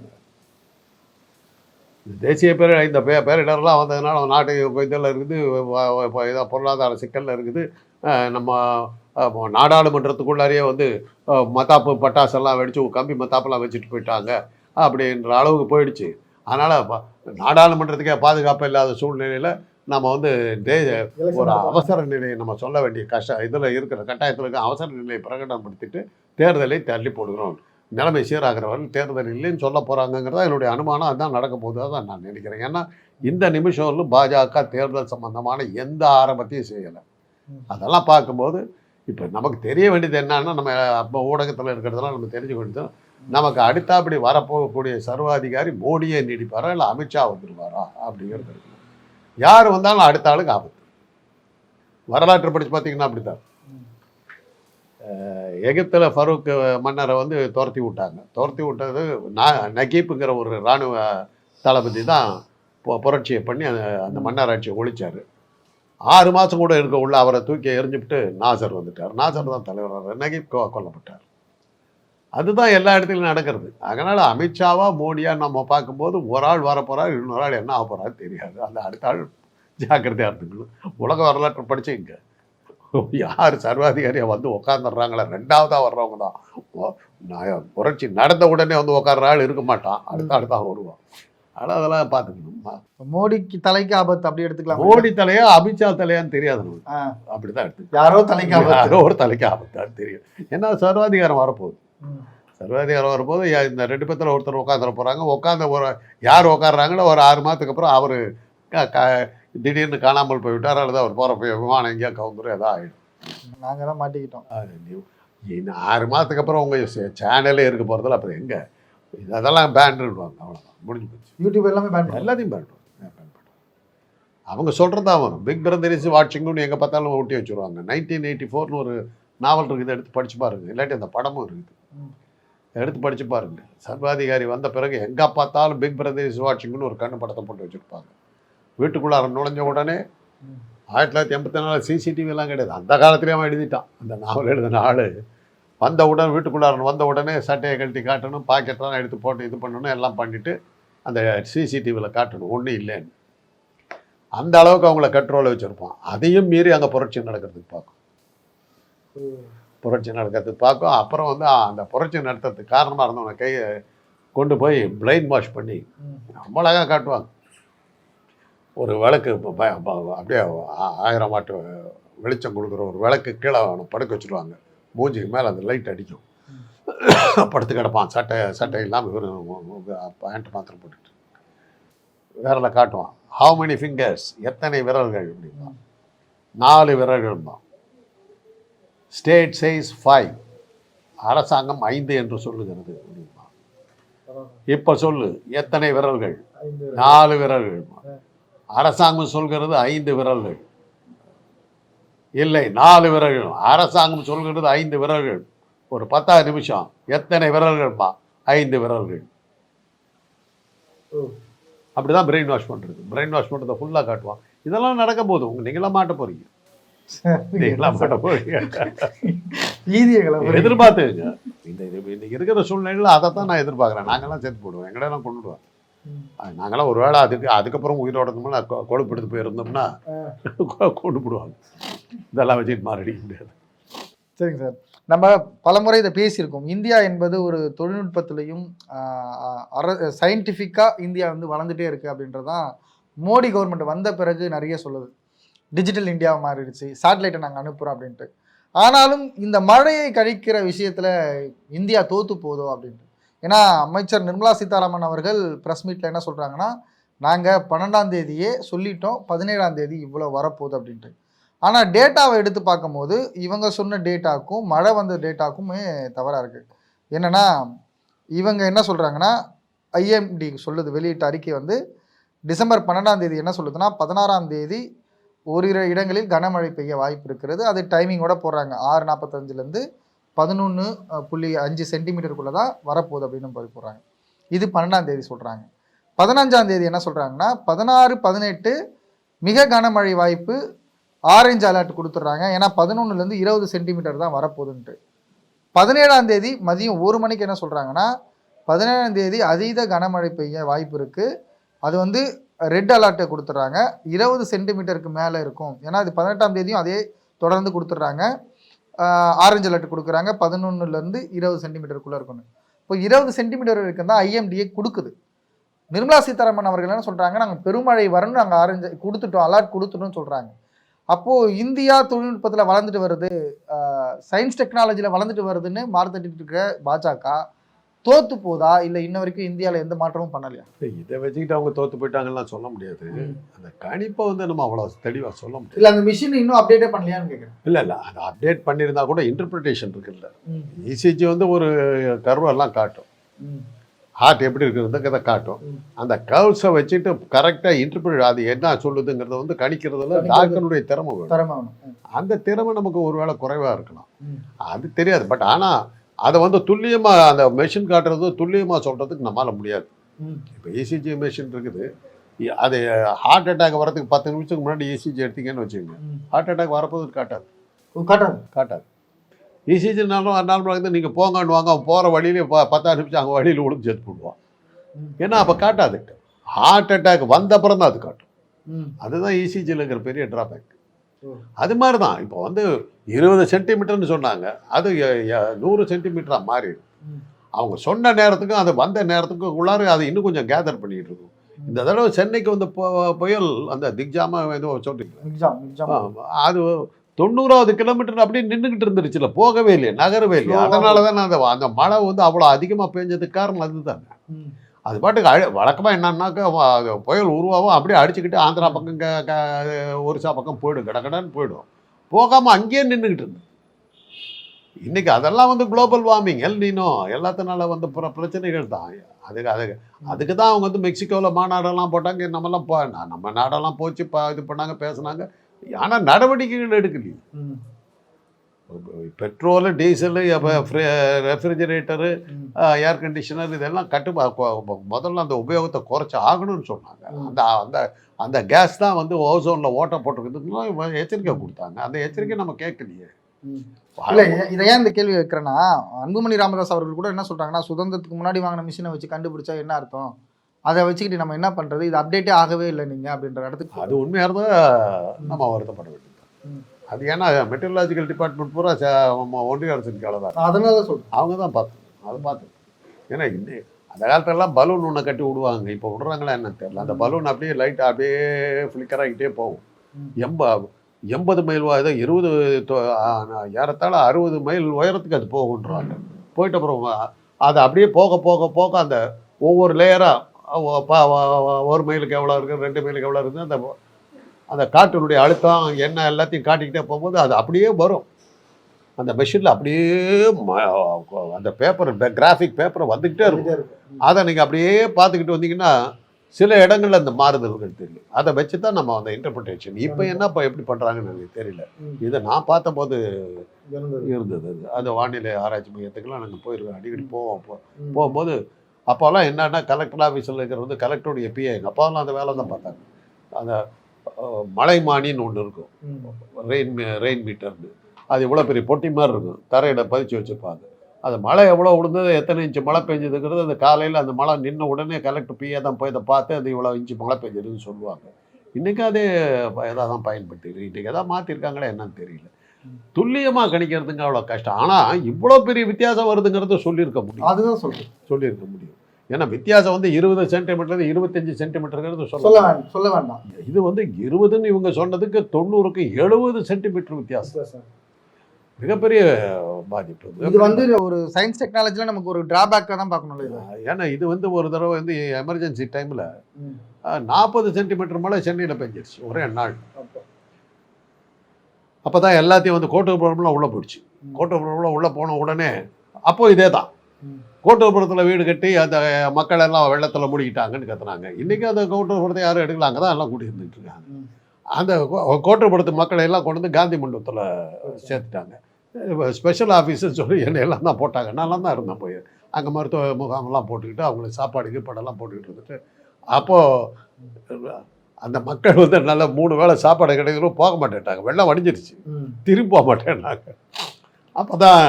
இந்த தேசிய பேர் இந்த பே பேரிடர்லாம் வந்ததுனால நாட்டு இதில் இருக்குது வ- வ- இப்ப இதா பொருளாதார சிக்கல்ல இருக்குது. நம்ம நாடாளுமன்றத்துக்குள்ளாரையே வந்து மத்தாப்பு பட்டாசெல்லாம் வெடிச்சு கம்பி மத்தாப்பெல்லாம் வச்சுட்டு போயிட்டாங்க. அப்படின்ற அளவுக்கு போயிடுச்சு. அதனால் நாடாளுமன்றத்துக்கே பாதுகாப்பு இல்லாத சூழ்நிலையில் நம்ம வந்து தே ஒரு அவசர நிலையை நம்ம சொல்ல வேண்டிய கஷ்ட இதில் இருக்கிற கட்டாயத்தில் இருக்க அவசர நிலையை பிரகடனப்படுத்திட்டு தேர்தலை தள்ளி போடுகிறோம். நிலைமை சீராகிறவர்கள் தேர்தல் இல்லைன்னு சொல்ல போகிறாங்கங்கிறதா என்னுடைய அனுமானம். அதான் நடக்க போகுது. தான் நான் நினைக்கிறேன். ஏன்னா இந்த நிமிஷம்ல பாஜக தேர்தல் சம்பந்தமான எந்த ஆரம்பத்தையும் செய்யலை. அதெல்லாம் பார்க்கும்போது இப்போ நமக்கு தெரிய வேண்டியது என்னன்னா நம்ம அப்போ ஊடகத்தில் இருக்கிறதெல்லாம் நம்ம தெரிஞ்சுக்க வேண்டியது நமக்கு அடுத்தாப்படி வரப்போகக்கூடிய சர்வாதிகாரி மோடியே நீடிப்பாரா இல்லை அமித்ஷா வந்துருவாரா அப்படிங்கிறது இருக்கு. யார் வந்தாலும் அடுத்த ஆளுக்கு ஆபத்து வரலாற்று படித்து பார்த்தீங்கன்னா அப்படித்தான். எகிப்தில் எகிப்துல ஃபரூக் மன்னரை வந்து துரத்தி விட்டாங்க. துரத்தி விட்டது நான் நகீப்புங்கிற ஒரு இராணுவ தளபதி தான் புரட்சியை பண்ணி அந்த அந்த மன்னராட்சியை ஒழிச்சார். ஆறு மாதம் கூட இருக்க உள்ள அவரை தூக்கி எறிஞ்சுவிட்டு நாசர் வந்துட்டார். நாசர் தான் தலைவர் நகீப் கொல்லப்பட்டார். அதுதான் எல்லா இடத்துலையும் நடக்கிறது. அதனால் அமித்ஷாவா மோடியா நம்ம பார்க்கும்போது ஒரு ஆள் வரப்போறார் இன்னொரு ஆள் என்ன ஆக போறாரு தெரியாது. அந்த அடுத்த ஆள் ஜாக்கிரதையாக இருந்துக்கணும். உலக வரலாற்று படிச்சுங்க யார் சர்வாதிகாரியா வந்து உட்காந்துடுறாங்களா ரெண்டாவதா வர்றவங்க தான். புரட்சி நடந்த உடனே வந்து உட்கார்ற ஆள் இருக்க மாட்டான். அடுத்த ஆள் தான் வருவான். அதனால் அதெல்லாம் பார்த்துக்கணும். மோடிக்கு தலைக்கு ஆபத்து அப்படி எடுத்துக்கலாம்? மோடி தலையா அமித்ஷா தலையான்னு தெரியாது நமக்கு. ஆ, அப்படிதான் எடுத்து யாரோ தலைக்கு ஆபத்து. யாரோ ஒரு தலைக்கு ஆபத்தான்னு தெரியும். ஏன்னா சர்வாதிகாரம் வரப்போகுது. சர்வாதிகாரம் வரும்போது இந்த ரெண்டு பேத்துல ஒருத்தர் உட்காந்துட போறாங்க. உட்காந்த ஒரு யார் உட்காடுறாங்களோ ஒரு ஆறு மாதத்துக்கு அப்புறம் அவர் திடீர்னு காணாமல் போய்விட்டார். அல்லது அவர் போகிற விமானம் எங்கேயா கவுந்துரும் ஏதோ ஆகிடும் நாங்க தான் மாட்டிக்கிட்டோம். இன்னும் ஆறு மாதத்துக்கு அப்புறம் உங்கள் சேனலே இருக்க போகிறதில்ல அப்புறம் எங்கே? அதெல்லாம் பேன் விடுவாங்க. அவ்வளோதான் முடிஞ்சு போச்சு. யூடியூப் எல்லாமே பேன் பண்ணலாம் எல்லாத்தையும் பேன் பண்ணுவாங்க. அவங்க சொல்கிறது வரும். பிக் பிரதர் இஸ் வாட்சிங்னு எங்கே பார்த்தாலும் ஒட்டி வச்சுருவாங்க. நைன்டீன் எயிட்டி ஃபோர்னு ஒரு நாவல் இருக்குது. எடுத்து படிச்சு பாருங்க. இல்லாட்டி அந்த படமும் இருக்குது. எடுத்து படித்து பாருங்க. சர்வாதிகாரி வந்த பிறகு எங்கே பார்த்தாலும் பிக் பிரதர் இஸ் வாட்சிங்னு ஒரு கண்ணு படத்தை போட்டு வச்சுருப்பாங்க. வீட்டுக்குள்ளார நுழைஞ்ச உடனே ஆயிரத்தி தொள்ளாயிரத்தி எண்பத்தி நாலு சிசிடிவிலாம் கிடையாது. அந்த காலத்துலேயே அவன் எழுதிட்டான். அந்த நாவல் எழுதின ஆள். வந்த உடனே வீட்டுக்குள்ளார வந்த உடனே சட்டையை கழட்டி காட்டணும் பாக்கெட்லாம் எடுத்து போட்டு இது பண்ணணும் எல்லாம் பண்ணிவிட்டு அந்த சிசிடிவியில் காட்டணும். ஒன்றும் இல்லைன்னு. அந்த அளவுக்கு அவங்கள கண்ட்ரோலில் வச்சுருப்பான். அதையும் மீறி அங்கே புரட்சி நடக்கிறதுக்கு பார்க்கும். புரட்சி நடக்கிறதுக்கு பார்க்கும். அப்புறம் வந்து அந்த புரட்சி நடத்துறதுக்கு காரணமாக இருந்தவனை கையை கொண்டு போய் பிளைன் வாஷ் பண்ணி ரொம்ப அழகாக காட்டுவாங்க. ஒரு விளக்கு அப்படியே ஆயிரம் வாட்டு வெளிச்சம் கொடுக்குற ஒரு விளக்கு கீழே அவனை படுக்க வச்சுருவாங்க. மூஞ்சிக்கு மேலே அந்த லைட் அடிக்கும். படுத்து கிடப்பான். சட்டை சட்டை இல்லாமல் இவர் பேண்ட் மாத்திரம் போட்டுட்டு விரலை காட்டுவான். ஹவு மெனி ஃபிங்கர்ஸ் எத்தனை விரல்கள்? அப்படின்னா நாலு விரல்கள் தான் ஸ்டேட் சைஸ் ஃபைவ் அரசாங்கம் ஐந்து என்று சொல்லுகிறது. அப்படின்னா இப்போ சொல்லு எத்தனை விரல்கள்? நாலு விரல்கள். அரசாங்கம் சொல்கிறது ஐந்து விரல்கள். இல்லை நாலு விரல்கள். அரசாங்கம் சொல்கிறது ஐந்து விரல்கள். ஒரு பத்தாவது நிமிஷம். எத்தனை விரல்கள்ப்பா? ஐந்து விரல்கள். அப்படிதான் பிரெயின் வாஷ் பண்றது. பிரெயின் வாஷ் பண்றதை ஃபுல்லா காட்டுவான். இதெல்லாம் நடக்க போகுது உங்க நீங்களாம் மாட்ட போறீங்க. நீங்களாம். எதிர்பார்த்துங்க இந்த இன்னைக்கு இருக்கிற சூழ்நிலையில் அதை தான் நான் எதிர்பார்க்குறேன். நாங்கெல்லாம் சேர்த்து போடுவோம். எங்களையெல்லாம் கொண்டுடுவோம். நாங்களாம் ஒரு வேளை அதுக்கு அதுக்கப்புறம் உயிரோட இருந்தோம்னா கொ- கொழுப்பு எடுத்து போயிருந்தோம்னா கொண்டு போடுவாங்க. இதெல்லாம் வச்சுட்டு மாறடிக்க முடியாது சரிங்க சார். நம்ம பலமுறை இதை பேசியிருக்கோம். இந்தியா என்பது ஒரு தொழில்நுட்பத்திலையும் சயின்டிஃபிக்காக இந்தியா வந்து வளர்ந்துட்டே இருக்கு அப்படின்றதான் மோடி கவர்மெண்ட் வந்த பிறகு நிறைய சொல்லுது. டிஜிட்டல் இந்தியா மாறிடுச்சு சேட்டலைட்டை நாங்கள் அனுப்புகிறோம் அப்படின்ட்டு. ஆனாலும் இந்த மழையை கழிக்கிற விஷயத்தில் இந்தியா தோத்து போதோ அப்படின்ட்டு. ஏன்னா அமைச்சர் நிர்மலா சீதாராமன் அவர்கள் ப்ரெஸ் மீட்டில் என்ன சொல்கிறாங்கன்னா நாங்கள் பன்னெண்டாம் தேதியே சொல்லிட்டோம் பதினேழாம் தேதி இவ்வளோ வரப்போகுது அப்படின்ட்டு. ஆனால் டேட்டாவை எடுத்து பார்க்கும்போது இவங்க சொன்ன டேட்டாக்கும் மழை வந்த டேட்டாக்குமே தவறாக இருக்குது என்னென்னா இவங்க என்ன சொல்கிறாங்கன்னா ஐஎம்டி சொல்லுது வெளியிட்ட அறிக்கை வந்து டிசம்பர் பன்னெண்டாம் தேதி என்ன சொல்லுதுன்னா பதினாறாம் தேதி ஓரிரு இடங்களில் கனமழை பெய்ய வாய்ப்பு இருக்கிறது அது டைமிங்கோட போடுறாங்க. ஆறு நாற்பத்தஞ்சிலேருந்து பதினொன்று புள்ளி அஞ்சு சென்டிமீட்டருக்குள்ளே தான் வரப்போகுது அப்படின்னு போடுறாங்க. இது பன்னெண்டாம் தேதி சொல்கிறாங்க பதினஞ்சாம் தேதி என்ன சொல்கிறாங்கன்னா பதினாறு பதினெட்டு மிக கனமழை வாய்ப்பு ஆரஞ்சு அலர்ட் கொடுத்துட்றாங்க. ஏன்னா பதினொன்றுலேருந்து இருபது சென்டிமீட்டர் தான் வரப்போகுதுன்ட்டு. பதினேழாம் தேதி மதியம் ஒரு மணிக்கு என்ன சொல்கிறாங்கன்னா பதினேழாம் தேதி அதீத கனமழை பெய்ய வாய்ப்பு இருக்குது அது வந்து ரெட் அலர்ட்டை கொடுத்துட்றாங்க. இருபது சென்டிமீட்டருக்கு மேலே இருக்கும். ஏன்னா அது பதினெட்டாம் தேதியும் அதே தொடர்ந்து கொடுத்துட்றாங்க. ஆரஞ்சு அலர்ட் கொடுக்குறாங்க. பதினொன்றுலேருந்து இருபது சென்டிமீட்டருக்குள்ளே இருக்கணும். இப்போ இருபது சென்டிமீட்டர் வரைக்கும் தான் ஐஎம்டிஏ கொடுக்குது. நிர்மலா சீதாராமன் அவர்கள் என்ன சொல்கிறாங்க நாங்கள் பெருமழை வரணும். நாங்கள் ஆரஞ்சு கொடுத்துட்டோம். அலர்ட் கொடுத்துட்டோம்னு சொல்கிறாங்க அப்போது இந்தியா தொழில்நுட்பத்தில் வளர்ந்துட்டு வருது. சயின்ஸ் டெக்னாலஜியில் வளர்ந்துட்டு வருதுன்னு மாறுதட்டிட்டு இருக்க பாஜக. தோத்து போதா? இல்லை இன்ன வரைக்கும் இந்தியாவில் எந்த மாற்றமும் பண்ணலையா? இதை வச்சுக்கிட்டு அவங்க தோத்து போயிட்டாங்கலாம் சொல்ல முடியாது. அந்த கணிப்பை வந்து நம்ம அவ்வளோ தெளிவாக சொல்ல முடியாது. இல்லை அந்த மிஷின் இன்னும் அப்டேட்டே பண்ணலையான்னு கேட்குறேன் இல்லை இல்லை அதை அப்டேட் பண்ணியிருந்தா கூட இன்டர்பிரிட்டேஷன் இருக்குல்ல. இசிஜி வந்து ஒரு கர்வெல்லாம் காட்டும். ஹார்ட் எப்படி இருக்குதுங்கிறத காட்டும். அந்த கர்வ்ஸை வச்சுட்டு கரெக்டாக இன்டர்பிரேட் அது என்ன சொல்லுதுங்கிறத வந்து கணிக்கிறதுல கணிக்கிறது. டாக்டருடைய திறமை வேணும். தரமாகணும் அந்த திறமை நமக்கு ஒருவேளை குறைவாக இருக்கலாம். அது தெரியாது. பட் ஆனால் அதை வந்து துல்லியமாக அந்த மெஷின் காட்டுறது துல்லியமாக சொல்கிறதுக்கு நம்மளால முடியாது. இப்போ இசிஜி மெஷின் இருக்குது. அது ஹார்ட் அட்டாக் வரதுக்கு பத்து நிமிஷத்துக்கு முன்னாடி இசிஜி எடுத்தீங்கன்னு வச்சுக்கோங்க. ஹார்ட் அட்டாக் வரப்போது காட்டாது. காட்டாது. காட்டாது. இசிஜி நாளும் நாள் வந்து நீங்கள் போங்கன்னு வாங்க அவன் போகிற வழியிலே ப பத்தாறு நிமிஷம் அங்கே வழியில் விழுந்து செத்து போடுவான். ஏன்னா அப்போ காட்டாது. ஹார்ட் அட்டாக் வந்த அப்புறம் தான் அது காட்டும். அதுதான் இசிஜியில் இருக்கிற பெரிய ட்ராபேக். அது மாதிரி தான் இப்போ வந்து இருபது சென்டிமீட்டர்னு சொன்னாங்க. அது நூறு சென்டிமீட்டராக மாறி. அவங்க சொன்ன நேரத்துக்கும் அது வந்த நேரத்துக்கும் உள்ளார அது இன்னும் கொஞ்சம் கேதர் பண்ணிட்டு இருக்கும். இந்த தடவை சென்னைக்கு வந்து புயல் அந்த திக்ஜாமா ஏதோ சொல்றீங்க. அது தொண்ணூறாவது கிலோமீட்டர் அப்படியே நின்றுக்கிட்டு இருந்துருச்சுல போகவே இல்லையே நகரவே இல்லையே. அதனால தான் அந்த அந்த மழை வந்து அவ்வளோ அதிகமாக பெஞ்சதுக்கு காரணம் அதுதான். அது பாட்டுக்கு அழ வழக்கமாக என்னன்னாக்கா புயல் உருவாகும் அப்படியே அடிச்சுக்கிட்டு ஆந்திரா பக்கம் க- க- ஒரிசா பக்கம் போயிடும். கடகடன்னு போயிடும். போகாமல் அங்கேயே நின்றுக்கிட்டு இருந்து இன்னைக்கு அதெல்லாம் வந்து குளோபல் வார்மிங் எல் நீனோ எல்லாத்தினால வந்து பிற பிரச்சனைகள் தான். அதுக்கு அதுக்கு அதுக்கு தான் அவங்க வந்து மெக்சிகோவில் மாநாடெல்லாம் போட்டாங்க. நம்மலாம் போ நம்ம நாடெல்லாம் போச்சு ப இது பண்ணாங்க பேசுனாங்க. ஆனால் நடவடிக்கைகள் எடுக்கலையே. Petrol diesel refrigerator. Air conditioner இதெல்லாம் கட்டுப்பா முதல்ல அந்த உபயோகத்தை குறைச்சி ஆகணும்னு சொன்னாங்க. அந்த அந்த அந்த கேஸ் தான் வந்து ஓசோனில் ஓட்டை போட்டிருக்குதுன்னு எச்சரிக்கை கொடுத்தாங்க. அந்த எச்சரிக்கை நம்ம கேட்கலையே. இல்ல இத- ஏன் இந்த கேள்வி வைக்கிறேன்னா அன்புமணி ராமதாஸ் அவர்கள் கூட என்ன சொல்றாங்கன்னா சுதந்திரத்துக்கு முன்னாடி வாங்கின மிஷினை வச்சு கண்டுபிடிச்சா என்ன அர்த்தம்? அதை வச்சுக்கிட்டு நம்ம என்ன பண்றது? இது அப்டேட்டே ஆகவே இல்லை நீங்க அப்படின்ற இடத்துக்கு அது உண்மையாக இருந்தால் நம்ம வருத்தப்பட வேண்டியது. அது ஏன்னா மெட்ரலாஜிக்கல் டிபார்ட்மெண்ட் பூரா ஒன்றிய அரசின் கீழே தான். அதனால தான் சொல்றேன். அவங்க தான் பார்த்து அதை பார்த்து. ஏன்னா இன்னி அந்த காலத்துலலாம் பலூன் ஒன்று கட்டி விடுவாங்க. இப்போ விடுறாங்களா என்னன்னு தெரியல. அந்த பலூன் அப்படியே லைட் அப்படியே ஃப்ளிக்கர் ஆகிட்டே போகும். எம்ப எண்பது மைல் ஏதோ இருபது ஏறத்தாழ அறுபது மைல் உயரத்துக்கு அது போகுன்றாங்க. போயிட்ட அப்புறம் அது அப்படியே போக போக போக அந்த ஒவ்வொரு லேயராக ஒரு மைலுக்கு எவ்வளோ இருக்குது ரெண்டு மைலுக்கு எவ்வளோ இருக்குது அந்த அந்த காற்றினுடைய அழுத்தம் என்ன எல்லாத்தையும் காட்டிக்கிட்டே போகும்போது அது அப்படியே வரும். அந்த மெஷினில் அப்படியே அந்த பேப்பர் கிராஃபிக் பேப்பர் வந்துக்கிட்டே இருக்கும். அதை நீங்கள் அப்படியே பார்த்துக்கிட்டு வந்தீங்கன்னா சில இடங்கள்ல அந்த மாறுதல்கள் தெரியும். அதை வச்சு தான் நம்ம அந்த இன்டர்பிரிட்டேஷன் இப்போ என்னப்பா எப்படி பண்ணுறாங்கன்னு எனக்கு தெரியல. இதை நான் பார்த்தபோது இருந்தது. அது அந்த வானிலை ஆராய்ச்சி மையத்துக்கெல்லாம் நாங்கள் போயிருக்கோம். அடிக்கடி போவோம். போகும்போது அப்போல்லாம் என்னன்னா கலெக்டர் ஆஃபீஸில் இருக்கிற வந்து கலெக்டருடைய பிஏ எங்கள் அப்பாவெல்லாம் அந்த வேலை தான் பார்த்தாங்க. அந்த மலைமானின்னு ஒன்று இருக்கும். ரெயின் ரெயின் மீட்டர்னு. அது இவ்வளோ பெரிய பொட்டி மாதிரி இருக்கும். தரையில் பதிச்சு வச்சுருப்பாங்க. அது மழை எவ்வளோ விழுந்தது எத்தனை இன்ச்சு மழை பெஞ்சதுங்கிறது அந்த காலையில் அந்த மழை நின்ன உடனே கலெக்டர் பிஏ தான் போய் அதை பார்த்து அது இவ்வளோ இன்ச்சு மழை பெஞ்சதுன்னு சொல்லுவாங்க. இன்றைக்கி அதே இதாக தான் பயன்படுத்தி இன்றைக்கி எதாவது மாற்றிருக்காங்களே என்னன்னு தெரியல. துல்லியமாக கணிக்கிறதுங்க அவ்வளோ கஷ்டம். ஆனால் இவ்வளோ பெரிய வித்தியாசம் வருதுங்கிறத சொல்லியிருக்க முடியும். அதுதான் சொல்றேன். சொல்லியிருக்க முடியும். ஏன்னா வித்தியாசம் வந்து இருபது சென்டிமீட்டர் இருபத்தஞ்சு சென்டிமீட்டருங்கிறது சொல்ல சொல்ல வேண்டாம். இது வந்து இருபதுன்னு இவங்க சொன்னதுக்கு தொண்ணூறுக்கு எழுபது சென்டிமீட்டர் வித்தியாசம். மிகப்பெரிய பாதிப்பு. இது வந்து ஒரு சயின்ஸ் டெக்னாலஜில நமக்கு ஒரு டிராபேக்காக தான் பார்க்கணும்ல இது. ஏன்னா இது வந்து ஒரு தடவை வந்து எமர்ஜென்சி டைமில். நாற்பது சென்டிமீட்டர் மழை சென்னையில் பெஞ்சிருச்சு ஒரே நாள். அப்போ. தான் எல்லாத்தையும் வந்து கோட்டபுரம்லாம் உள்ளே போயிடுச்சு. ம். கோட்டபுரம்லாம் உள்ளே போன உடனே அப்போ இதே தான் ம். கோட்டபுரத்தில் வீடு கட்டி அந்த மக்கள் எல்லாம் வெள்ளத்தில் மூடிக்கிட்டாங்கன்னு கத்துனாங்க. இன்றைக்கி அந்த கோட்டபுரத்தை யாரும் எடுக்கல அங்கே தான் எல்லாம் கூட்டியிருந்துட்டு இருக்காங்க. அந்த கோ- கோட்டப்படுத்த மக்களை எல்லாம் கொண்டு வந்து காந்தி மண்டபத்தில் சேர்த்துட்டாங்க. ஸ்பெஷல் ஆஃபீஸர்னு சொல்லி என்னை எல்லாம் தான் போட்டாங்க. நான்லாம் தான் இருந்தேன் போய். அங்கே மருத்துவ முகாமெல்லாம் போட்டுக்கிட்டு அவங்களுக்கு சாப்பாடு கீப்பாடெல்லாம் போட்டுக்கிட்டு இருந்துட்டு அப்போது அந்த மக்கள் வந்து நல்ல மூணு வேளை சாப்பாடு கிடைக்கிறோம் போக மாட்டேன்ட்டாங்க. வெள்ளம் வடிஞ்சிருச்சு திரும்பி போக மாட்டேன்னாங்க. அப்போ தான்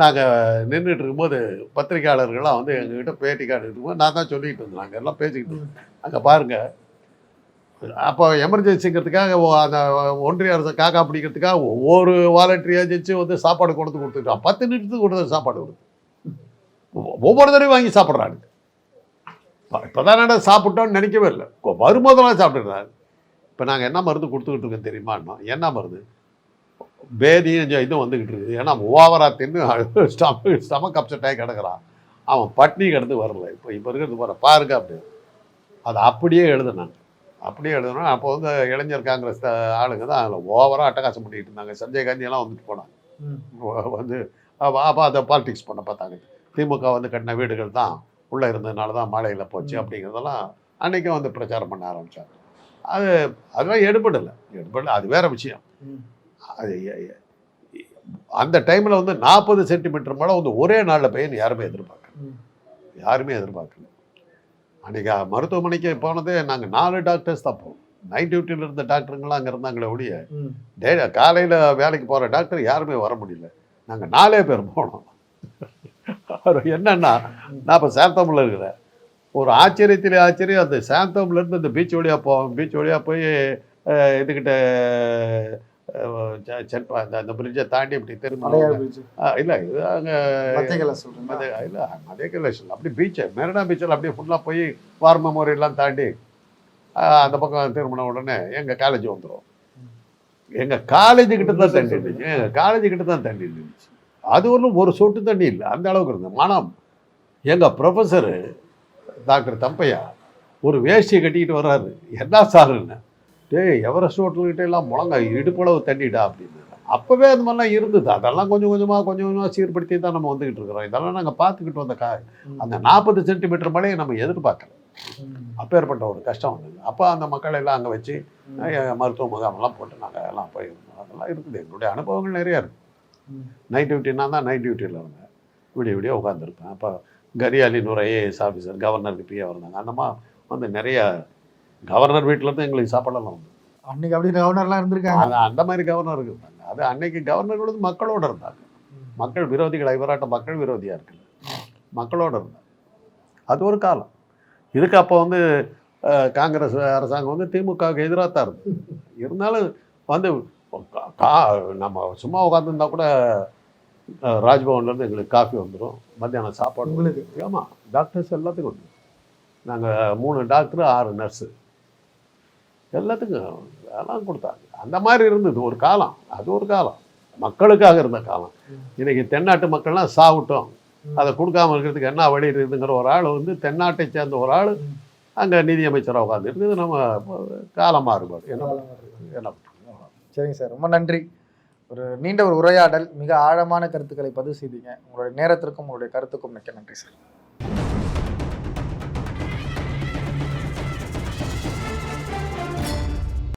நாங்கள் நின்றுட்டு இருக்கும்போது பத்திரிக்கையாளர்கள்லாம் வந்து எங்ககிட்ட பேட்டி இருக்கும்போது நான் தான் சொல்லிக்கிட்டு இருந்தேன். நாங்கள் எல்லாம் பேசிக்கிட்டு இருந்தோம் அங்கே பாருங்கள் அப்போ எமர்ஜென்சிங்கிறதுக்காக அந்த ஒன்றிய அரசை காக்கா பிடிக்கிறதுக்காக ஒவ்வொரு வாலண்டரி ஏஜென்சியும் வந்து சாப்பாடு கொண்டு வந்து கொடுத்துட்டான் பத்து நிமிஷத்துக்கு கொண்டு வந்து சாப்பாடு கொடுத்து. ஒவ்வொரு தடவையும் வாங்கி சாப்பிட்றாங்க. இப்போ தான் சாப்பிட்டோன்னு நினைக்கவே இல்லை. வரும்போதெல்லாம் சாப்பிட்டுருந்தாங்க இப்போ நாங்கள் என்ன மருந்து கொடுத்துக்கிட்டு இருக்கோம் தெரியுமான்னா என்ன மருந்து? பேதியும் இதுவும் வந்துக்கிட்டு இருக்குது. ஏன்னா ஓவரா தின்னு ஸ்டமக் ஸ்டமக் அப்செட் ஆகி கிடக்குறான். அவன் பட்னி கிடந்து வரல. இப்போ இப்போ இருக்கிறது போகிற பாருங்க அப்படி. அதை அப்படியே எழுதுனாங்க அப்படியே எழுதுனா அப்போ வந்து இளைஞர் காங்கிரஸ் ஆளுங்க தான் அதில் ஓவராக அட்டகாசம் பண்ணிட்டு இருந்தாங்க. சஞ்சய் காந்தி எல்லாம் வந்துட்டு போனாங்க. வந்து அப்போ அதை பாலிடிக்ஸ் பண்ண பார்த்தாங்க. திமுக வந்து கட்டின வீடுகள் தான் உள்ளே இருந்ததுனால தான் மழையில் போச்சு. அப்படிங்கிறதெல்லாம் அன்றைக்கும் வந்து பிரச்சாரம் பண்ண ஆரம்பித்தாங்க அது அதெல்லாம் எடுபடலை. எடுபடல. அது வேற விஷயம். அந்த டைமில் வந்து நாற்பது சென்டிமீட்டர் மழை வந்து ஒரே நாளில் பெய்யும் யாருமே எதிர்பார்க்கல. யாருமே எதிர்பார்க்கல. அன்றைக்கி மருத்துவமனைக்கு போனதே நாங்கள் நாலு டாக்டர்ஸ் தான் போவோம் நைட் டியூட்டியில் இருந்த டாக்டருங்களாம் அங்கே இருந்தாங்களே ஒழிய டே காலையில் வேலைக்கு போகிற டாக்டர் யாருமே வர முடியல. நாங்கள் நாலே பேர் போனோம். அது என்னன்னா நான் இப்போ சாந்தமில் இருக்கிறேன் ஒரு ஆச்சரியத்திலே ஆச்சரியம் அந்த சாந்தம்லேருந்து அந்த பீச் வழியாக போவோம் பீச் வழியாக போய் அஹ், இதுகிட்ட அஹ், செ- சென்ப்பா அந்த அந்த பிரிட்ஜை தாண்டி இப்படி திரும்ப இல்லை இது அங்கே அதே இல்லை அதே கலேஷன் அப்படி பீச்சு மெரினா பீச்சில் அப்படியே ஃபுல்லாக போய் வார் மெமோரியெல்லாம் தாண்டி அந்த பக்கம் திரும்பின உடனே எங்கள் காலேஜ் வந்துடும் எங்கள் காலேஜ் கிட்ட தான் தண்ணி இருந்துச்சு. எங்கள் காலேஜ் கிட்ட தான் தண்ணி இருந்துச்சு. அது ஒன்றும் ஒரு சொட்டு தண்ணி இல்லை அந்த அளவுக்கு இருந்தது. மனம் எங்கள் ப்ரொஃபஸரு டாக்டர் தம்பையா ஒரு வேஷ்டியை கட்டிக்கிட்டு வர்றாரு. என்ன சாருன்னு டேய் எவரெஸ்ட் ஹோட்டல்கிட்ட எல்லாம் முழங்க இடுப்பளவு தண்ணிடா அப்படின்னு. அப்போவே அந்த மாதிரிலாம் இருந்தது. அதெல்லாம் கொஞ்சம் கொஞ்சமாக கொஞ்சம் கொஞ்சமாக சீர்படுத்தி தான் நம்ம வந்துக்கிட்டு இருக்கிறோம். இதெல்லாம் நாங்கள் பார்த்துக்கிட்டு வந்த கா அந்த நாற்பது சென்டிமீட்டர் மழையை நம்ம எதிர்பார்க்கல. அப்பேற்பட்ட ஒரு கஷ்டம் வந்தது. அப்போ அந்த மக்களை எல்லாம் அங்கே வச்சு மருத்துவ முகாமெல்லாம் போட்டு நாங்கள் எல்லாம் போயிருந்தோம். அதெல்லாம் இருக்குது. எங்களுடைய அனுபவங்கள் நிறையா இருக்குது நைட் டியூட்டினா தான் நைட் டியூட்டியில் இருந்தேன். விடிய விடிய உட்காந்துருப்பேன் அப்போ கரியாலின்னு ஒரு ஐஏஎஸ் ஆஃபீஸர் கவர்னருக்கு பிஏ இருந்தாங்க அந்த மாதிரி வந்து நிறைய கவர்னர் வீட்டில் இருந்து எங்களுக்கு சாப்பாடெல்லாம் வந்து அன்னைக்கு அப்படி கவர்னர்லாம் இருந்திருக்காங்க. அந்த மாதிரி கவர்னர் இருந்தாங்க அது அன்னைக்கு கவர்னர் வந்து மக்களோட இருந்தாங்க. மக்கள் விரோதிகள் இவராட்டம் மக்கள் விரோதியாக இருக்குல்ல மக்களோட இருந்தாங்க. அது ஒரு காலம். இதுக்கு அப்போ வந்து காங்கிரஸ் அரசாங்கம் வந்து திமுகவுக்கு எதிராக தான் இருந்தது. இருந்தாலும் வந்து கா- நம்ம சும்மா உட்காந்துருந்தா கூட ராஜ்பவன்லேருந்து எங்களுக்கு காஃபி வந்துடும் மத்தியானம் சாப்பாடு உங்களுக்கு? ஆமாம் டாக்டர்ஸ் எல்லாத்துக்கும் வந்து நாங்கள் மூணு டாக்டர் ஆறு நர்ஸு. எல்லாத்துக்கும் அதெல்லாம் கொடுத்தாங்க. அந்த மாதிரி இருந்தது ஒரு காலம். அது ஒரு காலம். மக்களுக்காக இருந்த காலம். இன்னைக்கு தென்னாட்டு மக்கள்லாம் சாப்பிட்டோம் அதை கொடுக்காம இருக்கிறதுக்கு என்ன வழி இருக்குதுங்கிற ஒரு ஆள் வந்து தென்னாட்டை சேர்ந்த ஒரு ஆள் அங்கே நிதியமைச்சராக உட்காந்து இருக்குது நம்ம காலம் மாறுபாடு. என்ன? என்ன? சரிங்க சார். ரொம்ப நன்றி. ஒரு நீண்ட ஒரு உரையாடல். மிக ஆழமான கருத்துக்களை பதிவு செய்தீங்க. உங்களுடைய நேரத்திற்கும் உங்களுடைய கருத்துக்கும் மிக்க நன்றி சார்.